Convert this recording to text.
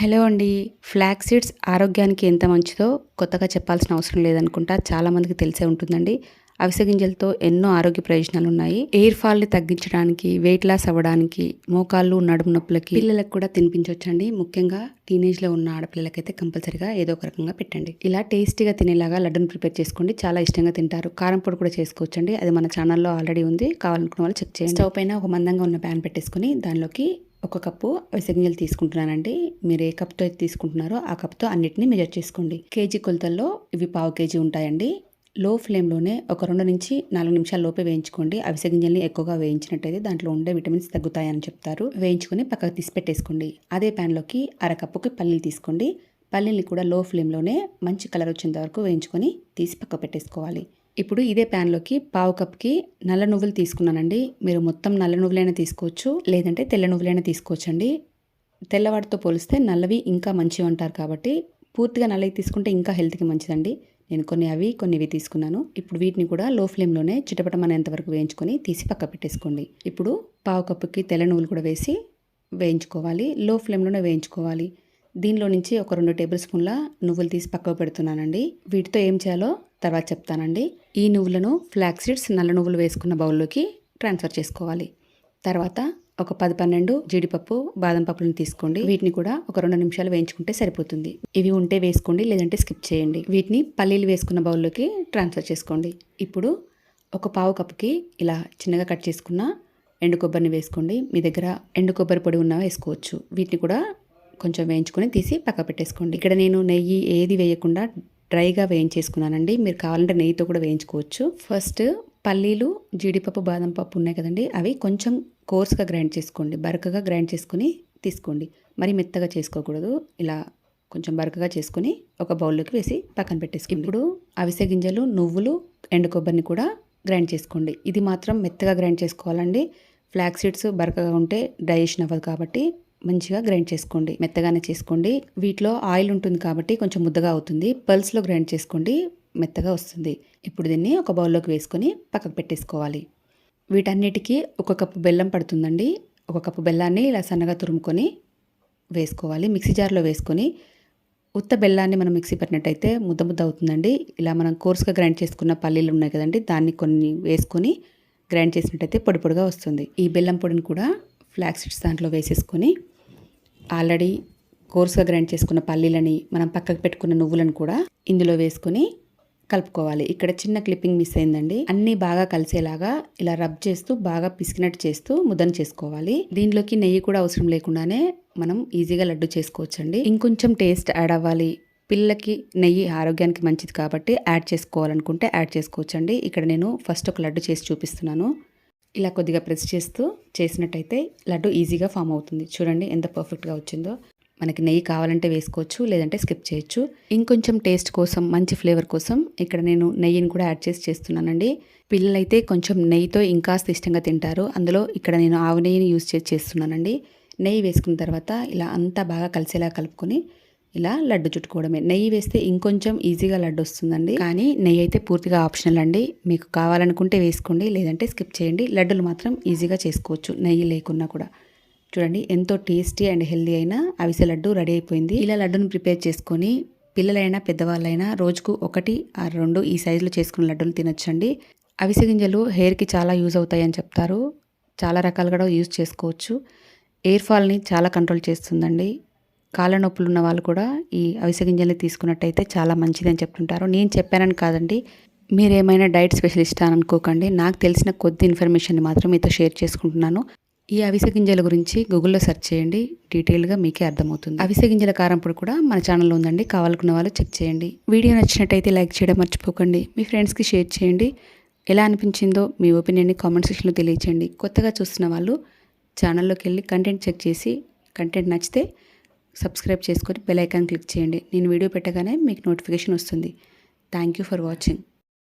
Hello అండి. Flax seeds ఆరోగ్యానికి ఎంత మంచిదో కొత్తగా చెప్పాల్సిన అవసరం లేదనుకుంటా చాలామందికి తెలిసే ఉంటుందండి. అవిసె గింజలతో ఎన్నో ఆరోగ్య ప్రయోజనాలు ఉన్నాయి ఎయిర్ ఫాల్ని తగ్గించడానికి వెయిట్ లాస్ అవ్వడానికి మోకాళ్ళు నడుము నొప్పులకి పిల్లలకు కూడా తినిపించవచ్చండి ముఖ్యంగా టీనేజ్లో ఉన్న ఆడపిల్లలకైతే కంపల్సరీగా ఏదో ఒక రకంగా పెట్టండి. ఇలా టేస్టీగా తినేలాగా లడ్డును ప్రిపేర్ చేసుకోండి. చాలా ఇష్టంగా తింటారు. కారం పొడి కూడా చేసుకోవచ్చండి. అది మన ఛానల్లో ఆల్రెడీ ఉంది. కావాలనుకున్న వాళ్ళు చెక్ చేయండి. స్టవ్ పైన ఒక మందంగా ఉన్న ప్యాన్ పెట్టేసుకుని దానిలోకి ఒక కప్పు వెసగింజలు గింజలు తీసుకుంటున్నానండి. మీరు ఏ కప్తో అయితే తీసుకుంటున్నారో ఆ కప్తో అన్నిటిని మెజర్ చేసుకోండి. కేజీ కొలతల్లో ఇవి పావు కేజీ ఉంటాయండి. లో ఫ్లేమ్లోనే ఒక రెండు నుంచి నాలుగు నిమిషాల లోపే వేయించుకోండి. అవిసె గింజల్ని ఎక్కువగా వేయించినట్టయితే దాంట్లో ఉండే విటమిన్స్ తగ్గుతాయని చెప్తారు. వేయించుకొని పక్కకు తీసి పెట్టేసుకోండి. అదే ప్యాన్లోకి అరకప్పుకి పల్లీలు తీసుకోండి. పల్లీల్ని కూడా లో ఫ్లేమ్లోనే మంచి కలర్ వచ్చేంత వరకు వేయించుకొని తీసి పక్క పెట్టేసుకోవాలి. ఇప్పుడు ఇదే ప్యాన్లోకి పావు కప్కి నల్ల నువ్వులు తీసుకున్నానండి. మీరు మొత్తం నల్ల నువ్వులైనా తీసుకోవచ్చు లేదంటే తెల్ల నువ్వులైనా తీసుకోవచ్చండి. తెల్లవాటితో పోలిస్తే నల్లవి ఇంకా మంచివి అంటారు కాబట్టి పూర్తిగా నల్లవి తీసుకుంటే ఇంకా హెల్త్కి మంచిదండి. నేను కొన్ని అవి కొన్ని ఇవి తీసుకున్నాను. ఇప్పుడు వీటిని కూడా లో ఫ్లేమ్లోనే చిటపటమనేంత వరకు వేయించుకొని తీసి పక్క పెట్టేసుకోండి. ఇప్పుడు పావు కప్పుకి తెల్ల నువ్వులు కూడా వేసి వేయించుకోవాలి. లో ఫ్లేమ్లోనే వేయించుకోవాలి. దీనిలో నుంచి ఒక రెండు టేబుల్ స్పూన్ల నువ్వులు తీసి పక్కకు పెడుతున్నానండి. వీటితో ఏం చేయాలో తర్వాత చెప్తానండి. ఈ నువ్వులను ఫ్లాక్ సీడ్స్ నల్ల నువ్వులు వేసుకున్న బౌల్లోకి ట్రాన్స్ఫర్ చేసుకోవాలి. తర్వాత ఒక పది పన్నెండు జీడిపప్పు బాదం పప్పులను తీసుకోండి. వీటిని కూడా ఒక రెండు నిమిషాలు వేయించుకుంటే సరిపోతుంది. ఇవి ఉంటే వేసుకోండి లేదంటే స్కిప్ చేయండి. వీటిని పల్లీలు వేసుకున్న బౌల్లోకి ట్రాన్స్ఫర్ చేసుకోండి. ఇప్పుడు ఒక పావు కప్పుకి ఇలా చిన్నగా కట్ చేసుకున్న ఎండు కొబ్బరిని వేసుకోండి. మీ దగ్గర ఎండు కొబ్బరి పొడి ఉన్నా వేసుకోవచ్చు. వీటిని కూడా కొంచెం వేయించుకొని తీసి పక్క పెట్టేసుకోండి. ఇక్కడ నేను నెయ్యి ఏది వేయకుండా డ్రైగా వేయించేసుకున్నానండి. మీరు కావాలంటే నెయ్యితో కూడా వేయించుకోవచ్చు. ఫస్ట్ పల్లీలు జీడిపప్పు బాదం పప్పు ఉన్నాయి కదండి. అవి కొంచెం కోర్స్గా గ్రైండ్ చేసుకోండి. బరకగా గ్రైండ్ చేసుకుని తీసుకోండి. మరి మెత్తగా చేసుకోకూడదు. ఇలా కొంచెం బరకగా చేసుకుని ఒక బౌల్లోకి వేసి పక్కన పెట్టేసుకోండి. ఇప్పుడు అవిసె గింజలు నువ్వులు ఎండు కొబ్బరిని కూడా గ్రైండ్ చేసుకోండి. ఇది మాత్రం మెత్తగా గ్రైండ్ చేసుకోవాలండి. ఫ్లాక్ సీడ్స్ బరకగా ఉంటే డైజెషన్ అవ్వదు కాబట్టి మంచిగా గ్రైండ్ చేసుకోండి. మెత్తగానే చేసుకోండి. వీటిలో ఆయిల్ ఉంటుంది కాబట్టి కొంచెం ముద్దగా అవుతుంది. పల్స్లో గ్రైండ్ చేసుకోండి. మెత్తగా వస్తుంది. ఇప్పుడు దీన్ని ఒక బౌల్లోకి వేసుకొని పక్కకు పెట్టేసుకోవాలి. వీటన్నిటికీ ఒక కప్పు బెల్లం పడుతుందండి. ఒక కప్పు బెల్లాన్ని ఇలా సన్నగా తురుముకొని వేసుకోవాలి. మిక్సీ జార్లో వేసుకొని ఉత్త బెల్లాన్ని మనం మిక్సీ పెట్టినట్టయితే ముద్ద ముద్ద అవుతుందండి. ఇలా మనం కోర్స్గా గ్రైండ్ చేసుకున్న పల్లీలు ఉన్నాయి కదండి. దాన్ని కొన్ని వేసుకొని గ్రైండ్ చేసినట్టయితే పొడి పొడిగా వస్తుంది. ఈ బెల్లం పొడిని కూడా ఫ్లాక్స్ సీడ్స్ దాంట్లో వేసేసుకొని ఆల్రెడీ కోర్స్గా గ్రైండ్ చేసుకున్న పల్లీలని మనం పక్కకు పెట్టుకున్న నువ్వులను కూడా ఇందులో వేసుకొని కలుపుకోవాలి. ఇక్కడ చిన్న క్లిప్పింగ్ మిస్ అయిందండి. అన్నీ బాగా కలిసేలాగా ఇలా రబ్ చేస్తూ బాగా పిసికినట్టు చేస్తూ ముద్దను చేసుకోవాలి. దీనిలోకి నెయ్యి కూడా అవసరం లేకుండానే మనం ఈజీగా లడ్డు చేసుకోవచ్చండి. ఇంకొంచెం టేస్ట్ యాడ్ అవ్వాలి. పిల్లకి నెయ్యి ఆరోగ్యానికి మంచిది కాబట్టి యాడ్ చేసుకోవాలనుకుంటే యాడ్ చేసుకోవచ్చండి. ఇక్కడ నేను ఫస్ట్ ఒక లడ్డు చేసి చూపిస్తున్నాను. ఇలా కొద్దిగా ప్రెస్ చేస్తూ చేసినట్టయితే లడ్డు ఈజీగా ఫామ్ అవుతుంది. చూడండి ఎంత పర్ఫెక్ట్గా వచ్చిందో. మనకి నెయ్యి కావాలంటే వేసుకోవచ్చు లేదంటే స్కిప్ చేయొచ్చు. ఇంకొంచెం టేస్ట్ కోసం మంచి ఫ్లేవర్ కోసం ఇక్కడ నేను నెయ్యిని కూడా యాడ్ చేసి చేస్తున్నానండి. పిల్లలైతే కొంచెం నెయ్యితో ఇంకాస్త ఇష్టంగా తింటారు. అందులో ఇక్కడ నేను ఆవు నెయ్యిని యూజ్ చేసి చేస్తున్నానండి. నెయ్యి వేసుకున్న తర్వాత ఇలా అంతా బాగా కలిసేలా కలుపుకొని ఇలా లడ్డు చుట్టుకోవడమే. నెయ్యి వేస్తే ఇంకొంచెం ఈజీగా లడ్డు వస్తుందండి. కానీ నెయ్యి అయితే పూర్తిగా ఆప్షనల్ అండి. మీకు కావాలనుకుంటే వేసుకోండి లేదంటే స్కిప్ చేయండి. లడ్డులు మాత్రం ఈజీగా చేసుకోవచ్చు నెయ్యి లేకున్నా కూడా. చూడండి ఎంతో టేస్టీ అండ్ హెల్దీ అయిన అవిసె లడ్డు రెడీ అయిపోయింది. ఇలా లడ్డును ప్రిపేర్ చేసుకొని పిల్లలైనా పెద్దవాళ్ళైనా రోజుకు ఒకటి ఆ రెండు ఈ సైజులో చేసుకున్న లడ్డూలు తినొచ్చండి. అవిసె గింజలు హెయిర్కి చాలా యూజ్ అవుతాయని చెప్తారు. చాలా రకాలుగా యూజ్ చేసుకోవచ్చు. ఎయిర్ ఫాల్ని చాలా కంట్రోల్ చేస్తుందండి. కాళ్ళ నొప్పులు ఉన్న వాళ్ళు కూడా ఈ అవిసె గింజల్ని తీసుకున్నట్టయితే చాలా మంచిది అని చెప్తుంటారు. నేను చెప్పానని కాదండి మీరు ఏమైనా డైట్ స్పెషలిస్ట్ అని అనుకోకండి. నాకు తెలిసిన కొద్ది ఇన్ఫర్మేషన్ మాత్రం మీతో షేర్ చేసుకుంటున్నాను. ఈ అవిసె గింజల గురించి గూగుల్లో సెర్చ్ చేయండి డీటెయిల్గా మీకే అర్థమవుతుంది. అవిసె గింజల కారంపొడి కూడా మన ఛానల్లో ఉందండి కావాలనుకున్న వాళ్ళు చెక్ చేయండి. వీడియో నచ్చినట్టయితే లైక్ చేయడం మర్చిపోకండి మీ ఫ్రెండ్స్కి షేర్ చేయండి. ఎలా అనిపించిందో మీ ఒపీనియన్ని కామెంట్ సెక్షన్లో తెలియచేయండి. కొత్తగా చూస్తున్న వాళ్ళు ఛానల్లోకి వెళ్ళి కంటెంట్ చెక్ చేసి కంటెంట్ నచ్చితే సబ్స్క్రైబ్ చేసుకొని బెల్ ఐకాన్ క్లిక్ చేయండి. నేను వీడియో పెట్టగానే మీకు నోటిఫికేషన్ వస్తుంది. Thank you for watching.